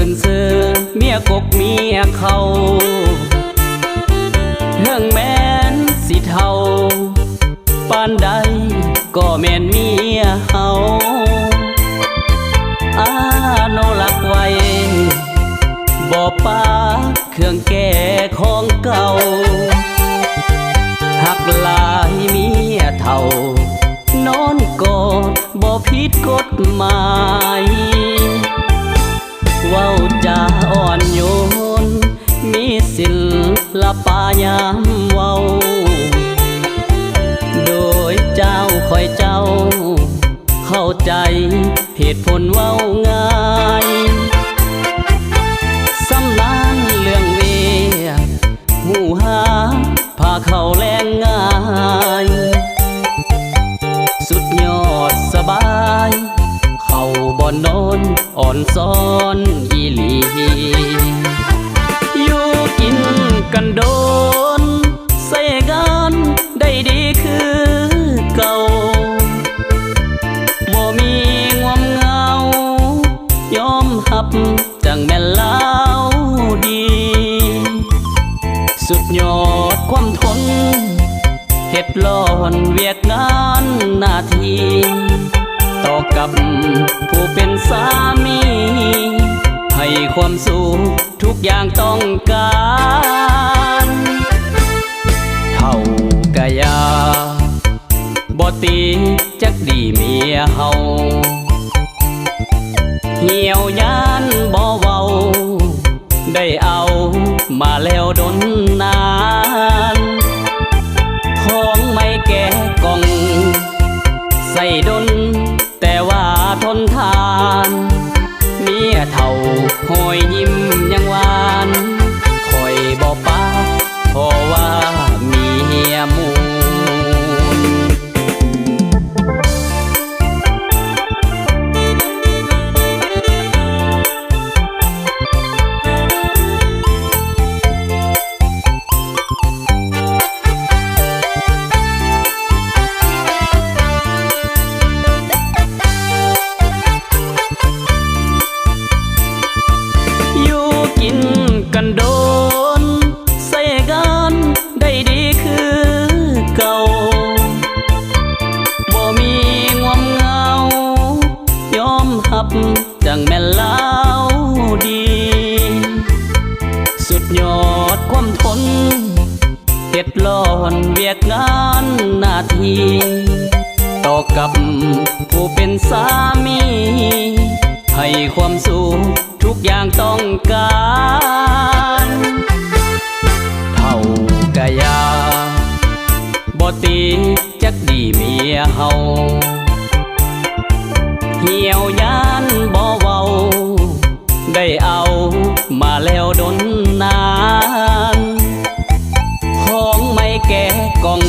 ขึ้นเสือเมียกกเมียเขาเรื่องแม่นสิเทาปานใดก็แม่นเมียเฮาอาโนลักไว้บ่อป้าเครื่องแก่ของเก่าหักลายเมียเท่านอนกอดบ่ผิดกฎหมาย เว้าจาอ่อนโยน มีศิลปายามเว้า โดยเจ้าคอยเจ้า เข้าใจเหตุผลเว้าง่ายสำนานเรื่องเวียหูหาพาเขาแรงง่าย สุดยอดสบาย เข้าบ่อนนอน อ่อนซ้อนอีหลี อยู่กินกันโดน ใส่กันได้ดีคือเก่าบ่มีงวมเหงา ยอมหับจังแม่นลาวดี สุดยอดความทนเฮ็ดร้อนเวียกงานหน้าที่ ต่อกับผู้เป็นสามี ให้ความสุขทุกอย่างต้องการเท่ากะยาบ่ตีจักดีเมียเฮาเหี่ยวยานบ่เว้า ได้เอามาแล้วดนนานของไม่แก่กอง ใส่ดน กินกันโดน ใส่กันได้ดีคือเก่าบ่มีงวมเหงายอมหับจังแม่นลาวดี สุดยอดความทนเฮ็ดร้อนเวียกงานหน้าที่ต่อกับผู้เป็นสามี ให้ความสุขทุกอย่างต้องการเท่ากะยาบ่ตีจักดีเมียเฮาเหี่ยวยานบ่เว้า ได้เอามาแล้วดนนานของไม่แก่กอง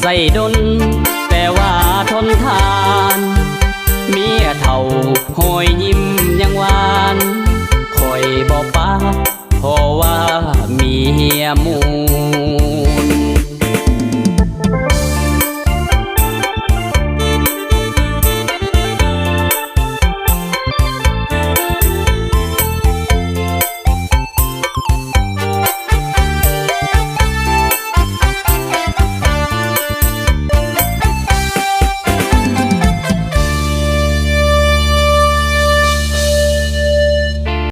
ใส่ดนแต่ว่าทนทาน หอยยิ้มยังหวานคอยบอกป้าเพราะว่าเมียมู